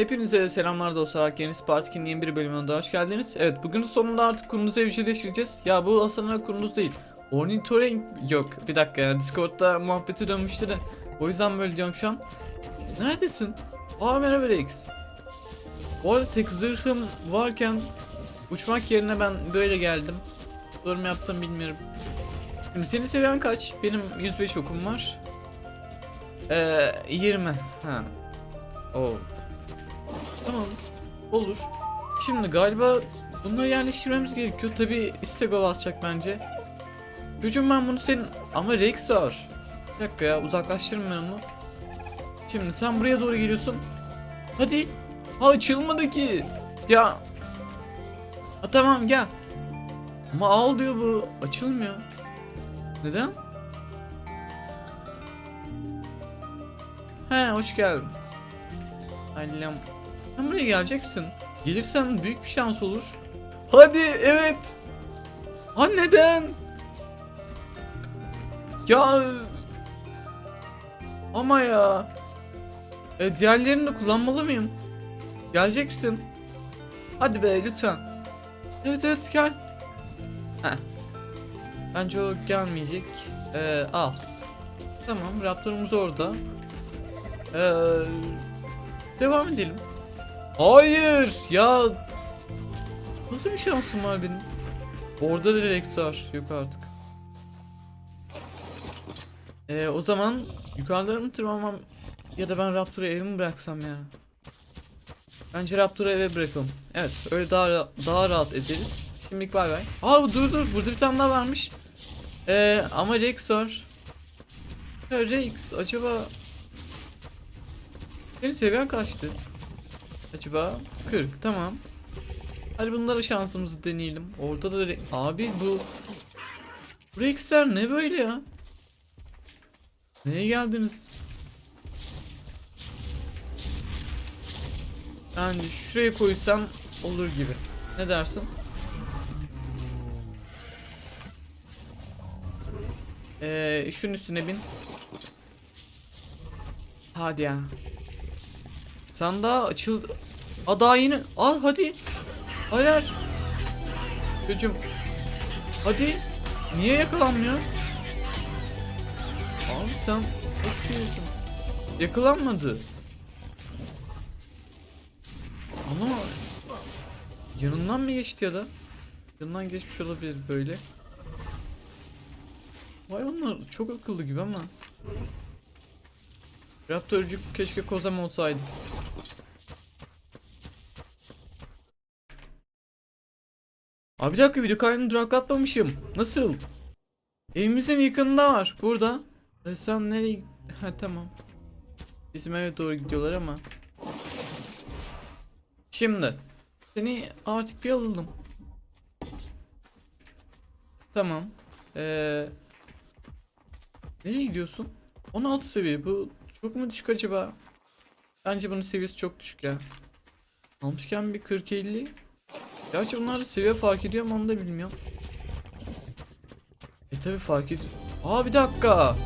Hepinize selamlar dostlar. Yeni Spartak'ın yeni bir bölümüne daha hoş geldiniz. Evet bugün sonunda artık konumuzu evcilleştireceğiz. Ya bu aslında konumuz değil. Ornitoring yok. Bir dakika ya Discord'da muhabbeti dönmüştü de. O yüzden böyle diyorum şu an. Neredesin? Aa merhaba Rex. Bu arada tek zırhım varken uçmak yerine ben böyle geldim. Doğru mu yaptım bilmiyorum. Şimdi senin seviyen kaç? Benim 105 okum var. Ee, 20. Ha. Oo. Tamam. Olur. Şimdi galiba bunları yerleştirmemiz gerekiyor. Tabi istego basacak bence. Çocuğum ben bunu senin... Ama Rex var. Bir dakika ya uzaklaştırın ben onu. Şimdi sen buraya doğru geliyorsun. Hadi. Ha açılmadı ki. Ya. Ha, tamam gel. Ama al diyor bu. Açılmıyor. Neden? He hoş geldin. Allah'ım. Sen buraya gelecek misin? Gelirsen büyük bir şans olur. Hadi evet. Ha neden? Ya. Ama ya. E, diğerlerini de kullanmalı mıyım? Gelecek misin? Hadi be lütfen. Evet evet gel. Heh. Bence o gelmeyecek. Ee, al. Tamam Raptor'umuz orada. Ee, devam edelim. Hayır ya. Nasıl bir şansım var benim? Orada da Rex var. Yok artık. Ee, o zaman yukarılara mı tırmanmam ya da ben Raptor'u eve mi bıraksam ya? Bence Raptor'u eve bırakalım. Evet öyle daha daha rahat ederiz. Şimdilik bay bay. Aa dur dur burada bir tane daha varmış. Ee, ama Rex var. Ya Rex acaba senin seviyen kaçtı? Acaba 40 tamam. Hadi bunlara şansımızı deneyelim. Orada da abi bu Rex'ler ne böyle ya? Neye geldiniz? Yani şuraya koysam olur gibi. Ne dersin? Ee, şunun üstüne bin. Hadi ya. Sen daha açıl... Aa daha yeni... Al hadi. Hayır hayır. Çocuğum. Hadi. Niye yakalanmıyor? Abi sen eksiyorsun. Yakalanmadı. Ama yanından mı geçti ya da? Yanından geçmiş olabilir böyle. Vay onlar çok akıllı gibi ama. Raptorcuk keşke kozam olsaydı. Abi bir dakika video kaydını duraklatmamışım. Nasıl? Evimizin yakınında var. Burada. E sen nereye... Ha tamam. Bizim eve doğru gidiyorlar ama. Şimdi. Seni artık bir alalım. Tamam. Ee, nereye gidiyorsun? 16 seviye. Bu çok mu düşük acaba? Bence bunun seviyesi çok düşük ya. Almışken bir 40-50. Gerçi bunlar seviye fark ediyor mu onu da bilmiyorum. E tabi fark ediyor. Aa bir dakika.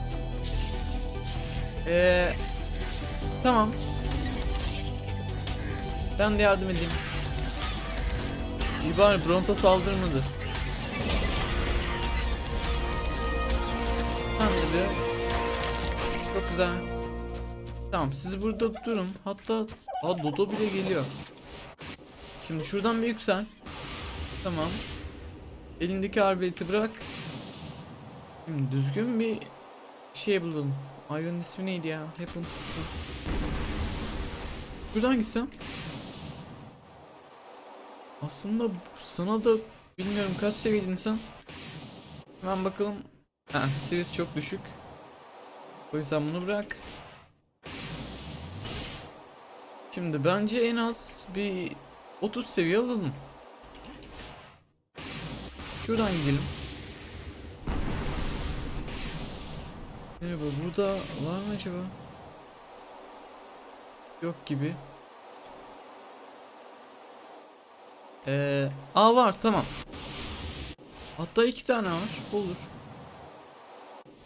Eee Tamam. Ben de yardım edeyim. İyi bari Bronto saldırmadı. Saldırdı. Çok güzel. Tamam siz burada durun. Hatta Aa Dodo bile geliyor. Şimdi şuradan bir yüksel. Tamam. Elindeki arbeleti bırak. Şimdi düzgün bir şey bulalım. Hayvanın ismi neydi ya? Hep unuttum. Buradan gitsem. Aslında sana da bilmiyorum kaç seviyeydin sen. Hemen bakalım. Ha, seviyesi çok düşük. O yüzden bunu bırak. Şimdi bence en az bir 30 seviye alalım. Şuradan gidelim. Merhaba burada var mı acaba? Yok gibi. Ee, aa var tamam. Hatta iki tane var. Olur.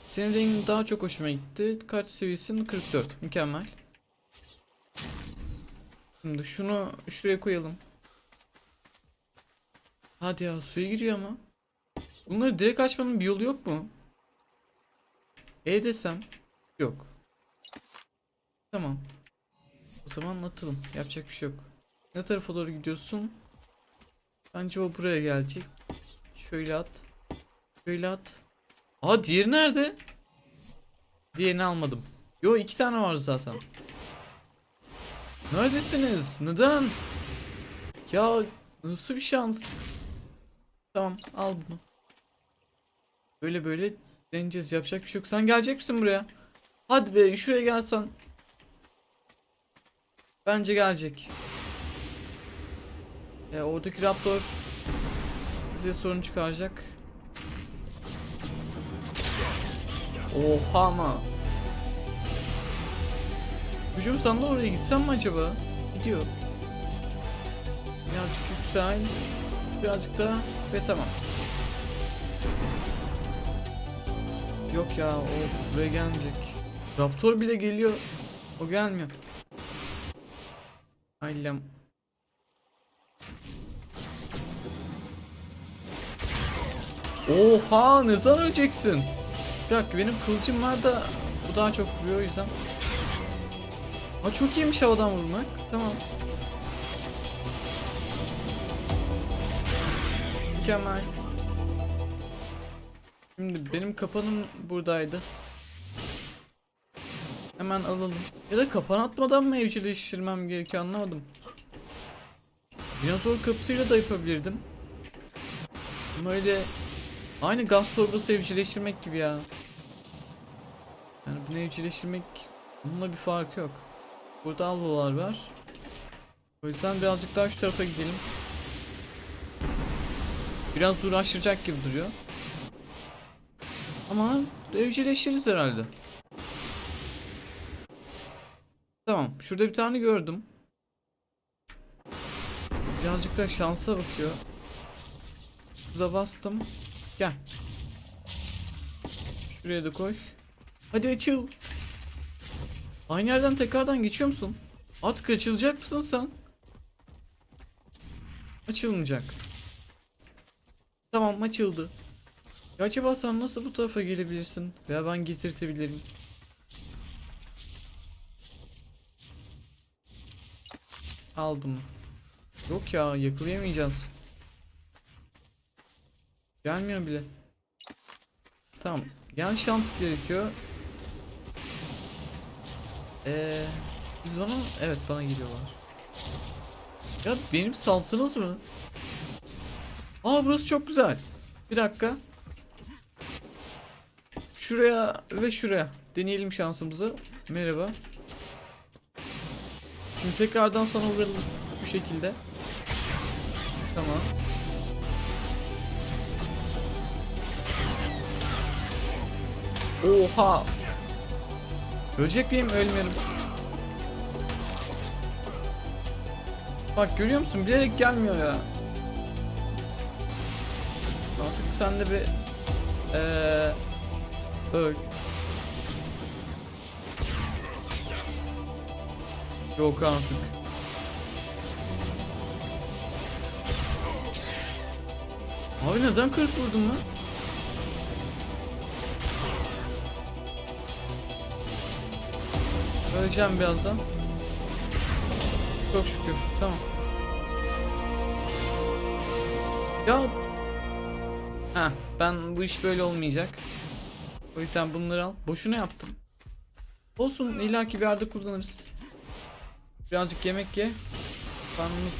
Senin rengin daha çok hoşuma gitti. Kaç seviyesin? 44. Mükemmel. Şimdi şunu şuraya koyalım. Hadi ya suya giriyor ama. Bunları direkt açmanın bir yolu yok mu? E desem. Yok. Tamam. O zaman atalım. Yapacak bir şey yok. Ne tarafa doğru gidiyorsun? Bence o buraya gelecek. Şöyle at. Şöyle at. Aa diğeri nerede? Diğerini almadım. Yo iki tane var zaten. Neredesiniz? Neden? Ya nasıl bir şans? Tamam al bunu. Böyle böyle deneyeceğiz yapacak bir şey yok. Sen gelecek misin buraya? Hadi be şuraya gelsen. Bence gelecek. E, oradaki raptor bize sorun çıkaracak. Oha ama. Hücum sen de oraya gitsem mi acaba? Gidiyor. Birazcık yüksel. Birazcık daha ve tamam. Yok ya o buraya gelmeyecek. Raptor bile geliyor. O gelmiyor. Ailem. Oha ne zaman öleceksin? Bir dakika benim kılıcım var da bu daha çok vuruyor o yüzden. Ha çok iyiymiş havadan vurmak. Tamam. Mükemmel. Şimdi benim kapanım buradaydı. Hemen alalım. Ya da kapan atmadan mı evcilleştirmem gerekiyor anlamadım. Dinozor kapısıyla da yapabilirdim. Ama öyle aynı gaz torbası evcilleştirmek gibi ya. Yani bunu evcilleştirmek bununla bir farkı yok. Burada albolar var. O yüzden birazcık daha şu tarafa gidelim. Biraz uğraştıracak gibi duruyor. Ama evcilleştiririz herhalde. Tamam. Şurada bir tane gördüm. Birazcık da şansa bakıyor. Hıza bastım. Gel. Şuraya da koy. Hadi açıl. Aynı yerden tekrardan geçiyor musun? Artık açılacak mısın sen? Açılmayacak. Tamam açıldı. Ya acaba sen nasıl bu tarafa gelebilirsin? Veya ben getirtebilirim. Al bunu. Yok ya yakalayamayacağız. Gelmiyor bile. Tamam. Yan şans gerekiyor. Ee, biz bana evet bana geliyorlar. Ya benim salsanız mı? Aa burası çok güzel. Bir dakika. Şuraya ve şuraya deneyelim şansımızı. Merhaba. Şimdi tekrardan sana vuralım bu şekilde. Tamam. Oha. Ölecek miyim? Ölmeyelim. Bak görüyor musun? Bilerek gelmiyor ya. Artık sen de bir eee öl. Yok artık. Abi neden kırık vurdun lan? Öleceğim birazdan. Çok şükür. Tamam. Ya Ha, ben bu iş böyle olmayacak. O yüzden bunları al. Boşuna yaptım. Olsun illaki bir yerde kullanırız. Birazcık yemek ye. Karnımız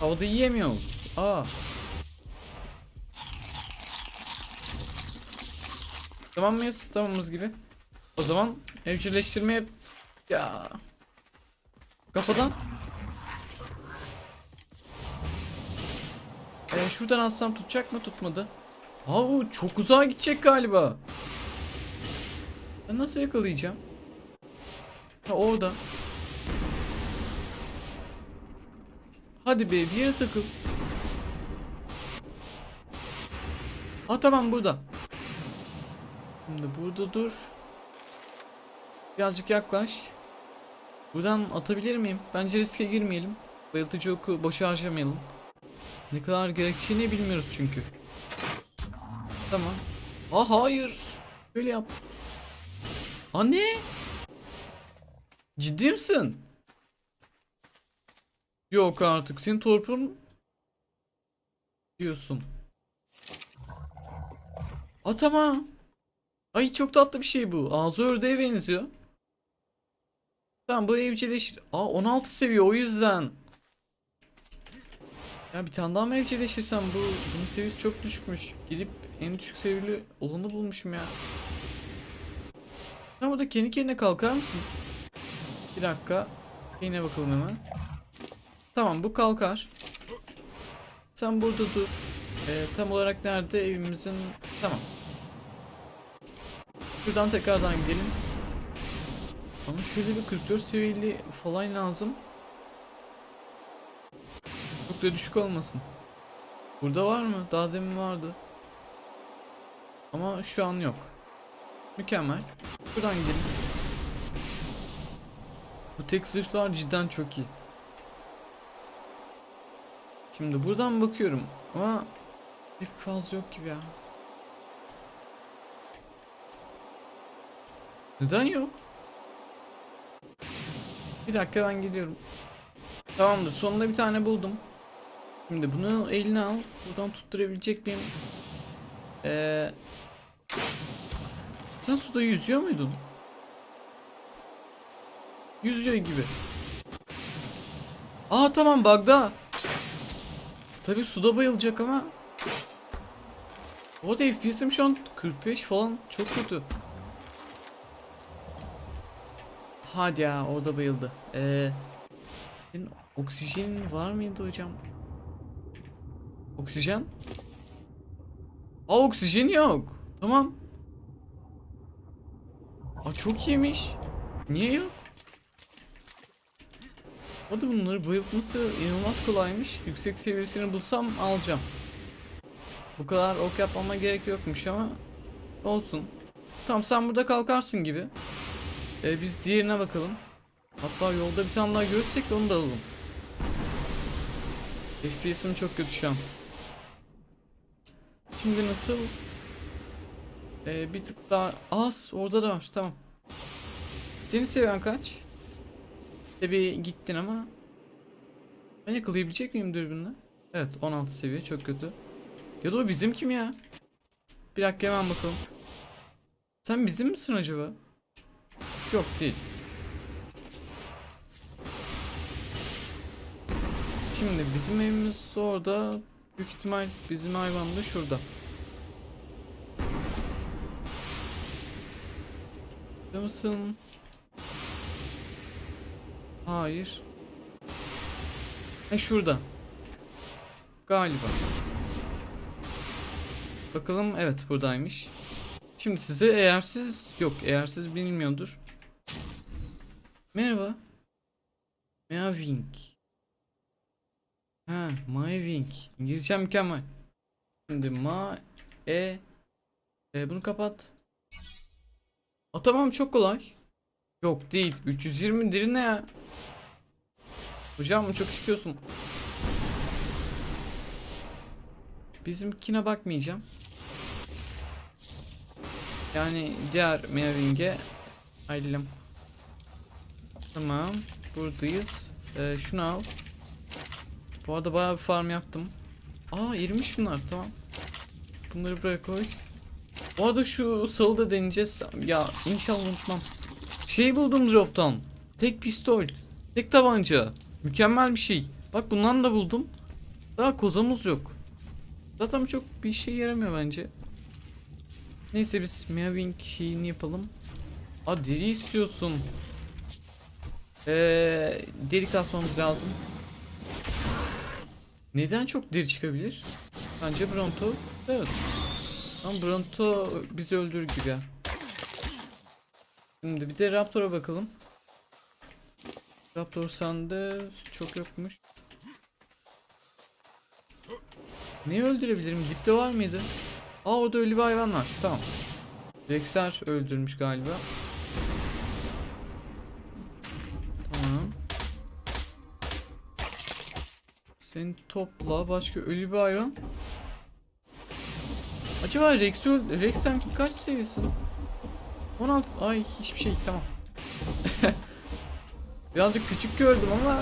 havada yiyemiyoruz. Aa. Tamam mıyız? Tamamız gibi. O zaman evcilleştirmeye ya. Kafadan. Ee, şuradan alsam tutacak mı tutmadı? Aa bu çok uzağa gidecek galiba. Ben nasıl yakalayacağım? Ha orada hadi be bir yere takıl. Aa tamam burada. Şimdi burada dur. Birazcık yaklaş. Buradan atabilir miyim? Bence riske girmeyelim. Bayıltıcı oku boşa harcamayalım. Ne kadar gerektiğini bilmiyoruz çünkü. Tamam. Aa hayır. Böyle yap. Anne. Ciddi misin? Yok artık. Senin torpun diyorsun. Aa tamam. Ay çok tatlı bir şey bu. Ağzı ördeğe benziyor. Tamam bu evcilleşir. Aa 16 seviye o yüzden. Ya bir tane daha mı evcilleşirsem bu bunun seviyesi çok düşükmüş. Gidip en düşük seviyeli olanı bulmuşum ya. Sen burada kendi kendine kalkar mısın? Bir dakika. Yine bakalım hemen. Tamam bu kalkar. Sen burada dur. Ee, tam olarak nerede evimizin... Tamam. Şuradan tekrardan gidelim. Bana şöyle bir 44 seviyeli falan lazım. Çok da düşük olmasın. Burada var mı? Daha demin vardı. Ama şu an yok. Mükemmel. Şuradan gidelim. Bu tek zırhlar cidden çok iyi. Şimdi buradan bakıyorum ama pek fazla yok gibi ya. Neden yok? Bir dakika ben gidiyorum. Tamamdır sonunda bir tane buldum. Şimdi bunu eline al. Buradan tutturabilecek miyim? Ee, sen suda yüzüyor muydun? Yüzüyor gibi. Aa tamam bug'da. Tabi suda bayılacak ama. Da FPS'im şu an 45 falan çok kötü. Hadi ya orada bayıldı. Ee, senin oksijenin var mıydı hocam? Oksijen? Aa oksijen yok. Tamam. Aa çok iyiymiş. Niye yok? O da bunları bayıltması inanılmaz kolaymış. Yüksek seviyesini bulsam alacağım. Bu kadar ok yapmama gerek yokmuş ama olsun. Tamam sen burada kalkarsın gibi. Ee, biz diğerine bakalım. Hatta yolda bir tane daha görürsek onu da alalım. FPS'im çok kötü şu an. Şimdi nasıl? Ee, bir tık daha az orada da var tamam. Senin seviyen kaç? Tabi gittin ama ben yakalayabilecek miyim dürbünle? Evet 16 seviye çok kötü. Ya da o bizim kim ya? Bir dakika hemen bakalım. Sen bizim misin acaba? Yok değil. Şimdi bizim evimiz orada. Büyük ihtimal bizim hayvan da şurada. Burada mısın? Hayır. E şurada. Galiba. Bakalım evet buradaymış. Şimdi size eğer siz yok eğer siz bilmiyordur. Merhaba. Meowing. Ha, Maving. İngilizce mükemmel. Şimdi ma e e bunu kapat. A tamam çok kolay. Yok değil. 320 diri ne ya? Hocam mı çok istiyorsun? Bizimkine bakmayacağım. Yani diğer Meowing'e ayrılalım. Tamam. Buradayız. Ee, şunu al. Bu arada bayağı bir farm yaptım. Aa erimiş bunlar tamam. Bunları buraya koy. Bu arada şu salı da deneyeceğiz. Ya inşallah unutmam. Şey buldum drop'tan. Tek pistol. Tek tabanca. Mükemmel bir şey. Bak bundan da buldum. Daha kozamız yok. Zaten çok bir şey yaramıyor bence. Neyse biz Meowing şeyini yapalım. Aa deri istiyorsun. Ee, deri kasmamız lazım. Neden çok deri çıkabilir? Bence Bronto. Evet. Ama Bronto bizi öldürür gibi. Şimdi bir de Raptor'a bakalım. Raptor sende çok yokmuş. Neyi öldürebilirim? Dipte var mıydı? Aa orada ölü bir hayvan var. Tamam. Rexer öldürmüş galiba. Tamam. Seni topla. Başka ölü bir hayvan. Acaba Rex Rex sen kaç seviyorsun? 16. Ay hiçbir şey tamam. Birazcık küçük gördüm ama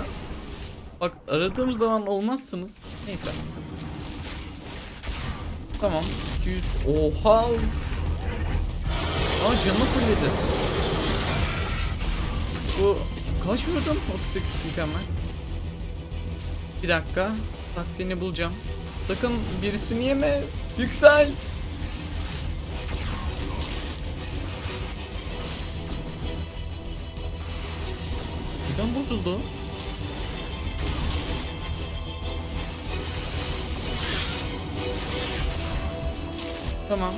bak aradığım zaman olmazsınız. Neyse. Tamam. 200. Oha. Aa canını fulledi. Bu kaç vurdum? 38 mükemmel. Bir dakika. Taktiğini bulacağım. Sakın birisini yeme. Yüksel. Neden bozuldu? Tamam.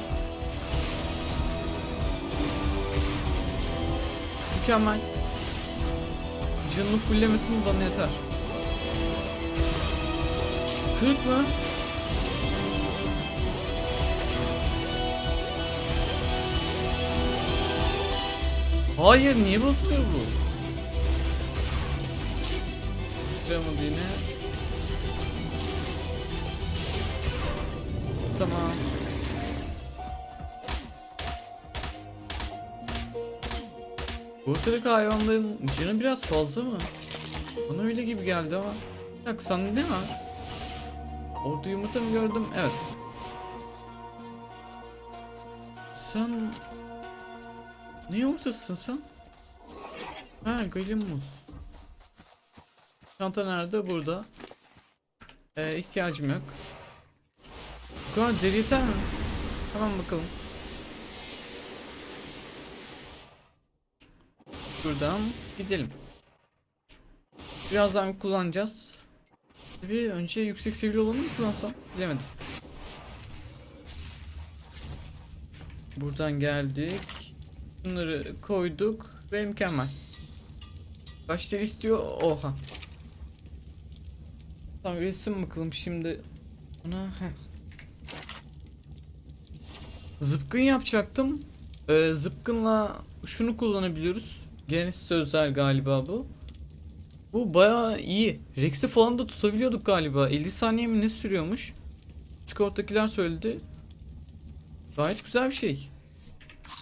Mükemmel. Canını fulllemesin bana yeter. 40 mı? Hayır niye bozuluyor bu? Sıçramadı yine. Tamam. Irk hayvanların canı biraz fazla mı? Bana öyle gibi geldi ama. Bak sen ne var? Orada yumurta mı gördüm? Evet. Sen... Ne yumurtasısın sen? Ha Galimus. Çanta nerede? Burada. Ee, ihtiyacım yok. Bu kadar deri yeter mi? Tamam bakalım. Buradan gidelim. Birazdan kullanacağız. Bir önce yüksek seviye olanı mı kullansam? Bilemedim. Buradan geldik. Bunları koyduk ve mükemmel. Kaç istiyor? Oha. Tamam resim bakalım şimdi. Ona heh. Zıpkın yapacaktım. Ee, zıpkınla şunu kullanabiliyoruz. Genesis özel galiba bu. Bu bayağı iyi. Rex'i falan da tutabiliyorduk galiba. 50 saniye mi ne sürüyormuş? Discord'dakiler söyledi. Gayet güzel bir şey.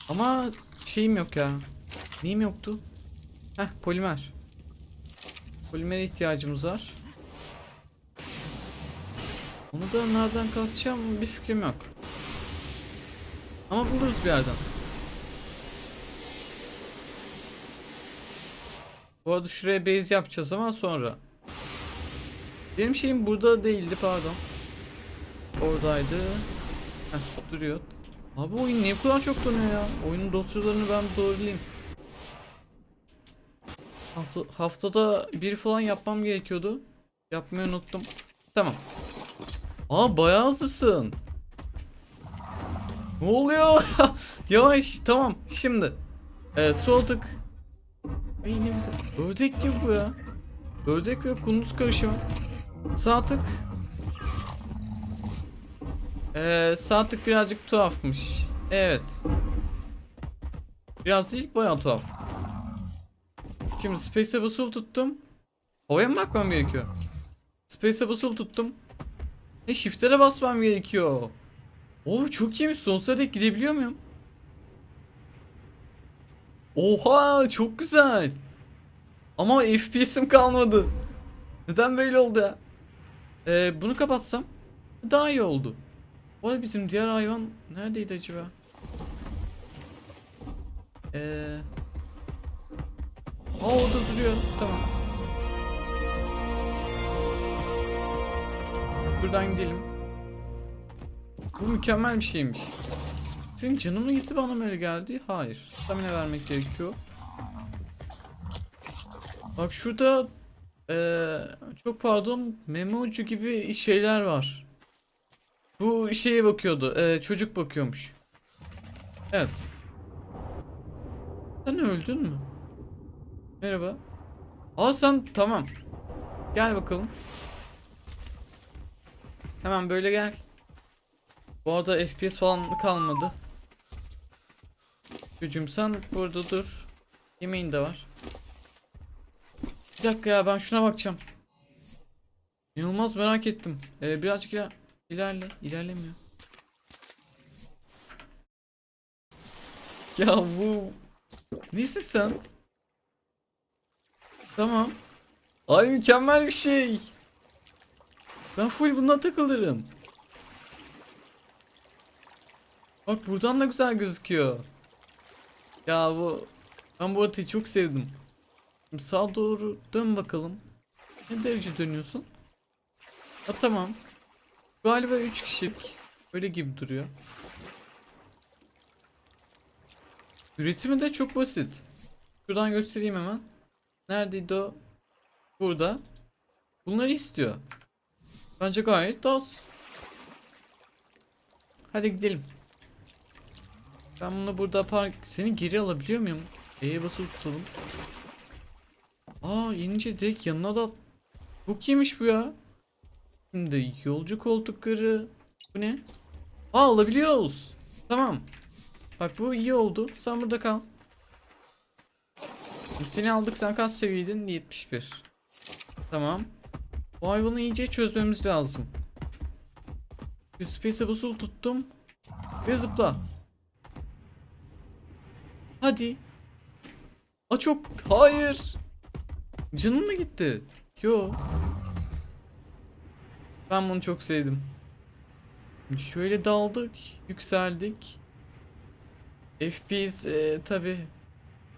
Ama şeyim yok ya. Neyim yoktu? Heh polimer. Polimere ihtiyacımız var. Onu da nereden kasacağım bir fikrim yok. Ama buluruz bir yerden. Bu arada şuraya base yapacağız ama sonra. Benim şeyim burada değildi pardon. Oradaydı. Heh, duruyor. Abi oyun niye bu kadar çok donuyor ya? Oyunun dosyalarını ben doğrulayayım. Hafta, haftada bir falan yapmam gerekiyordu. Yapmayı unuttum. Tamam. Aa bayağı hızlısın. Ne oluyor? Yavaş tamam şimdi. Evet tık. Ay ne güzel. Ördek gibi bu ya. Ördek ve kunduz karışımı. Sağ tık. Ee, sağ tık birazcık tuhafmış. Evet. Biraz değil bayağı tuhaf. Şimdi space'e basılı tuttum. Havaya mı bakmam gerekiyor? Space'e basılı tuttum. E shift'lere basmam gerekiyor. Oo çok iyiymiş. Sonsuza dek gidebiliyor muyum? Oha çok güzel. Ama FPS'im kalmadı. Neden böyle oldu ya? Ee, bunu kapatsam daha iyi oldu. Arada bizim diğer hayvan neredeydi acaba? Ee... Aa orada duruyor. Tamam. Buradan gidelim. Bu mükemmel bir şeymiş. Senin canın mı gitti bana mı öyle geldi? Hayır. Stamina vermek gerekiyor. Bak şurada eee, çok pardon meme ucu gibi şeyler var. Bu şeye bakıyordu. eee, çocuk bakıyormuş. Evet. Sen öldün mü? Merhaba. Aa sen tamam. Gel bakalım. Hemen böyle gel. Bu arada FPS falan kalmadı. Gücüm sen burada dur. Yemeğin de var. Bir dakika ya ben şuna bakacağım. İnanılmaz merak ettim. Ee, birazcık ya ilerle. ilerlemiyor. Ya bu... Neyse sen? Tamam. Ay mükemmel bir şey. Ben full bundan takılırım. Bak buradan da güzel gözüküyor. Ya bu... Ben bu haritayı çok sevdim. Şimdi sağa doğru dön bakalım. Ne derece dönüyorsun? Ha tamam. Galiba 3 kişilik. Öyle gibi duruyor. Üretimi de çok basit. Şuradan göstereyim hemen. Neredeydi o? Burada. Bunları istiyor. Bence gayet az. Hadi gidelim. Ben bunu burada park... Seni geri alabiliyor muyum? E'ye basılı tutalım. Aa inince direkt yanına da... Çok iyiymiş bu ya. Şimdi yolcu koltukları... Bu ne? Aa alabiliyoruz. Tamam. Bak bu iyi oldu. Sen burada kal. Seni aldık sen kaç seviyeydin? 71. Tamam. Bu hayvanı iyice çözmemiz lazım. Bir space'e basılı tuttum. Ve zıpla. Hadi. A çok. Hayır. Canın mı gitti? Yo. Ben bunu çok sevdim. Şöyle daldık, yükseldik. FPS e, tabi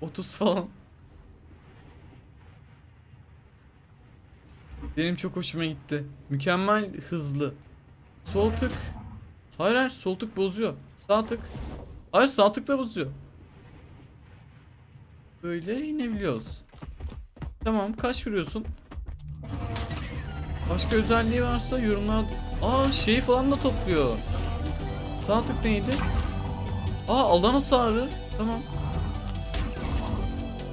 30 falan. Benim çok hoşuma gitti. Mükemmel hızlı. Sol tık. Hayır hayır sol tık bozuyor. Sağ tık. Hayır sağ tık da bozuyor. Böyle inebiliyoruz. Tamam kaç vuruyorsun? Başka özelliği varsa yorumlar... Aa şeyi falan da topluyor. Sağ tık neydi? Aa alan hasarı. Tamam.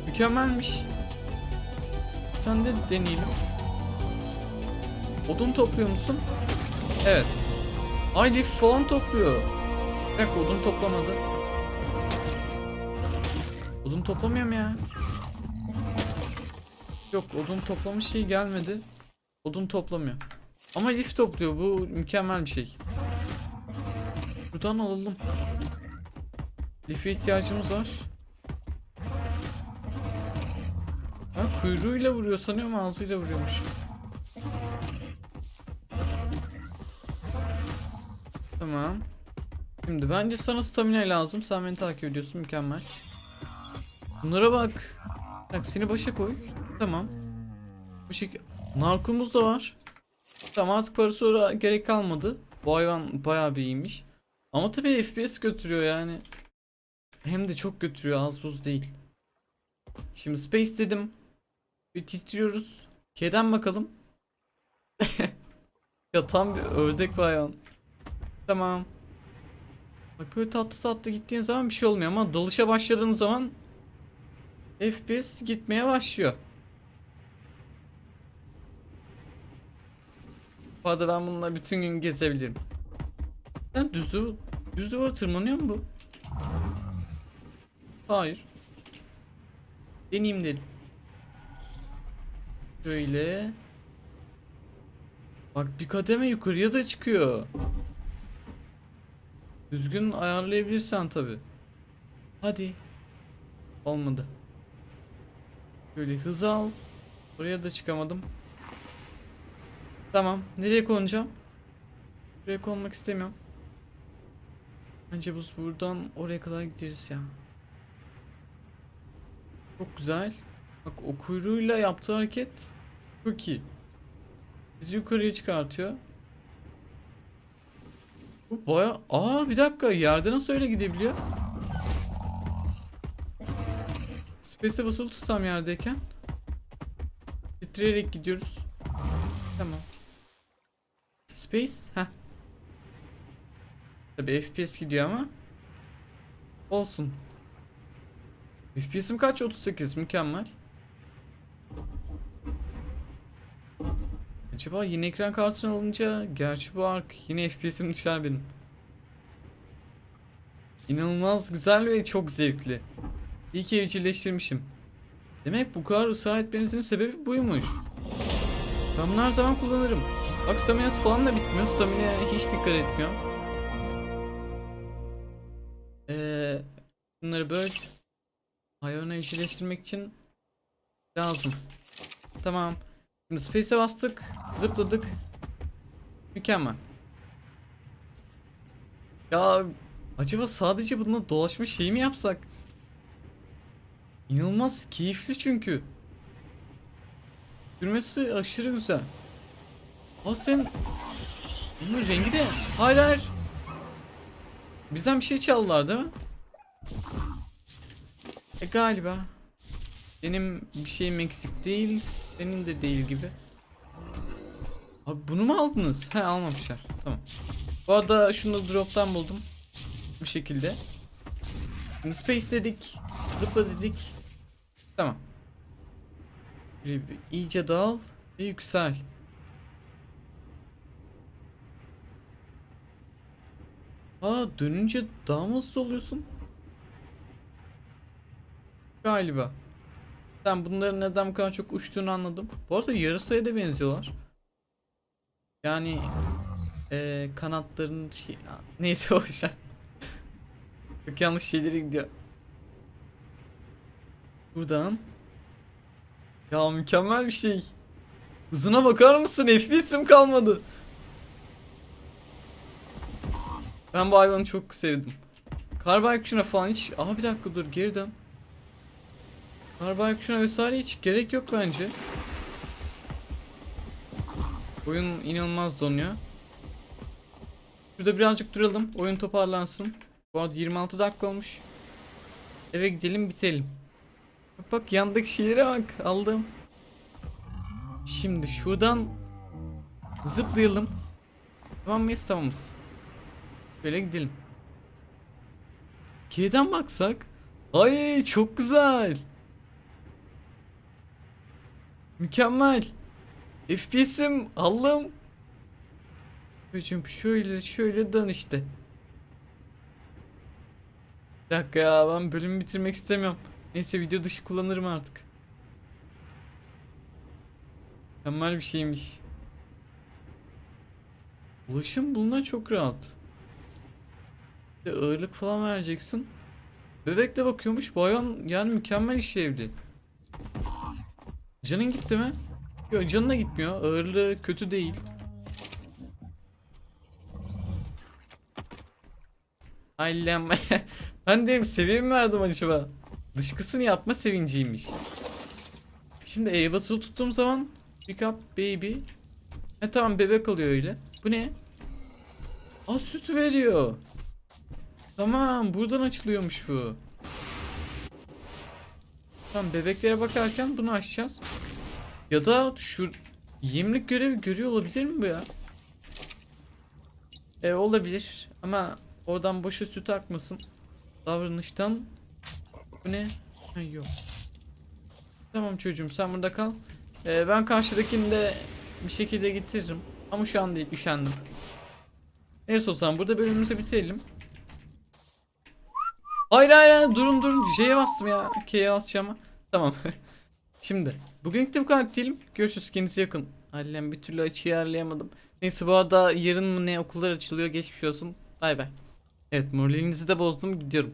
Mükemmelmiş. Sen de deneyelim. Odun topluyor musun? Evet. Ay lif falan topluyor. Bir dakika odun toplamadı. Odun toplamıyor mu ya? Yok odun toplamış şey gelmedi. Odun toplamıyor. Ama lif topluyor bu mükemmel bir şey. Buradan alalım. Life ihtiyacımız var. Ha kuyruğuyla vuruyor sanıyorum ağzıyla vuruyormuş. Tamam. Şimdi bence sana stamina lazım. Sen beni takip ediyorsun mükemmel. Bunlara bak. Bak seni başa koy. Tamam. Bu şekilde. Narkomuz da var. Tamam artık parası gerek kalmadı. Bu hayvan bayağı bir iyiymiş. Ama tabii FPS götürüyor yani. Hem de çok götürüyor az buz değil. Şimdi space dedim. Bir titriyoruz. K'den bakalım. ya tam bir ördek hayvan. Tamam. Bak böyle tatlı tatlı gittiğin zaman bir şey olmuyor ama dalışa başladığın zaman FPS gitmeye başlıyor. Bu arada ben bununla bütün gün gezebilirim. Sen düzü düz duvara tırmanıyor mu bu? Hayır. Deneyeyim dedim. Böyle. Bak bir kademe yukarıya da çıkıyor. Düzgün ayarlayabilirsen tabi. Hadi. Olmadı. Böyle hız al. Oraya da çıkamadım. Tamam. Nereye konacağım? Buraya konmak istemiyorum. Bence biz buradan oraya kadar gideriz ya. Çok güzel. Bak o kuyruğuyla yaptığı hareket çok iyi. Bizi yukarıya çıkartıyor. Bu baya... Aa bir dakika yerde nasıl öyle gidebiliyor? Space'e basılı tutsam yerdeyken. Titreyerek gidiyoruz. Tamam. Space. Heh. Tabi FPS gidiyor ama. Olsun. FPS'im kaç? 38. Mükemmel. Acaba yeni ekran kartını alınca gerçi bu ark yine FPS'im düşer benim. İnanılmaz güzel ve çok zevkli. İyi ki evcilleştirmişim. Demek bu kadar ısrar etmenizin sebebi buymuş. Ben bunu her zaman kullanırım. Bak staminası falan da bitmiyor. Stamina'ya hiç dikkat etmiyor. Ee, bunları böyle hayvanı evcilleştirmek için lazım. Tamam. Şimdi space'e bastık. Zıpladık. Mükemmel. Ya acaba sadece bununla dolaşma şeyi mi yapsak? İnanılmaz keyifli çünkü. Sürmesi aşırı güzel. Aa sen... Bunun rengi de... Hayır hayır. Bizden bir şey çaldılar değil mi? E galiba. Benim bir şeyim eksik değil. Senin de değil gibi. Abi bunu mu aldınız? He almamışlar. Tamam. Bu arada şunu drop'tan buldum. Bu şekilde. Şimdi space dedik. Zıpla dedik. Tamam. İyice dal ve yüksel. Aa dönünce daha mı hızlı oluyorsun? Galiba. Ben bunların neden bu kadar çok uçtuğunu anladım. Bu arada yarısaya da benziyorlar. Yani eee kanatların şey... Neyse boşver. Çok yanlış şeylere gidiyor. Buradan. Ya mükemmel bir şey. Hızına bakar mısın? FPS'im kalmadı. Ben bu hayvanı çok sevdim. Şuna falan hiç... Aha bir dakika dur geri dön. Şuna vesaire hiç gerek yok bence. Oyun inanılmaz donuyor. Şurada birazcık duralım. Oyun toparlansın. Bu arada 26 dakika olmuş. Eve gidelim bitelim. Bak, bak yandaki şeylere bak aldım. Şimdi şuradan zıplayalım. Tamam mıyız? Tamamız. Böyle gidelim. K'den baksak. Ay çok güzel. Mükemmel. FPS'im Allah'ım. Hocam şöyle şöyle dön işte. Bir dakika ya ben bölümü bitirmek istemiyorum. Neyse video dışı kullanırım artık. Mükemmel bir şeymiş. Ulaşım bununla çok rahat. De ağırlık falan vereceksin. Bebek de bakıyormuş. Bu hayvan yani mükemmel işlevli. Canın gitti mi? Yok canına gitmiyor. Ağırlığı kötü değil. Ailem. ben de seviye mi verdim acaba? Dışkısını yapma sevinciymiş. Şimdi E basılı tuttuğum zaman pick up baby. He tamam bebek oluyor öyle. Bu ne? Aa süt veriyor. Tamam buradan açılıyormuş bu. Tamam bebeklere bakarken bunu açacağız. Ya da şu yemlik görevi görüyor olabilir mi bu ya? E olabilir ama oradan boşa süt akmasın. Davranıştan bu ne? Ha, yok. Tamam çocuğum sen burada kal. Ee, ben karşıdakini de bir şekilde getiririm. Ama şu an değil üşendim. Neyse o zaman burada bölümümüzü bitirelim. Hayır hayır hayır durun durun J'ye bastım ya. K'ye basacağım ama. Tamam. Şimdi bugünlük de bu kadar diyelim. Görüşürüz kendinize yakın. Halen bir türlü açıyı ayarlayamadım. Neyse bu arada yarın mı ne okullar açılıyor geçmiş olsun. Bay bay. Evet moralinizi de bozdum gidiyorum.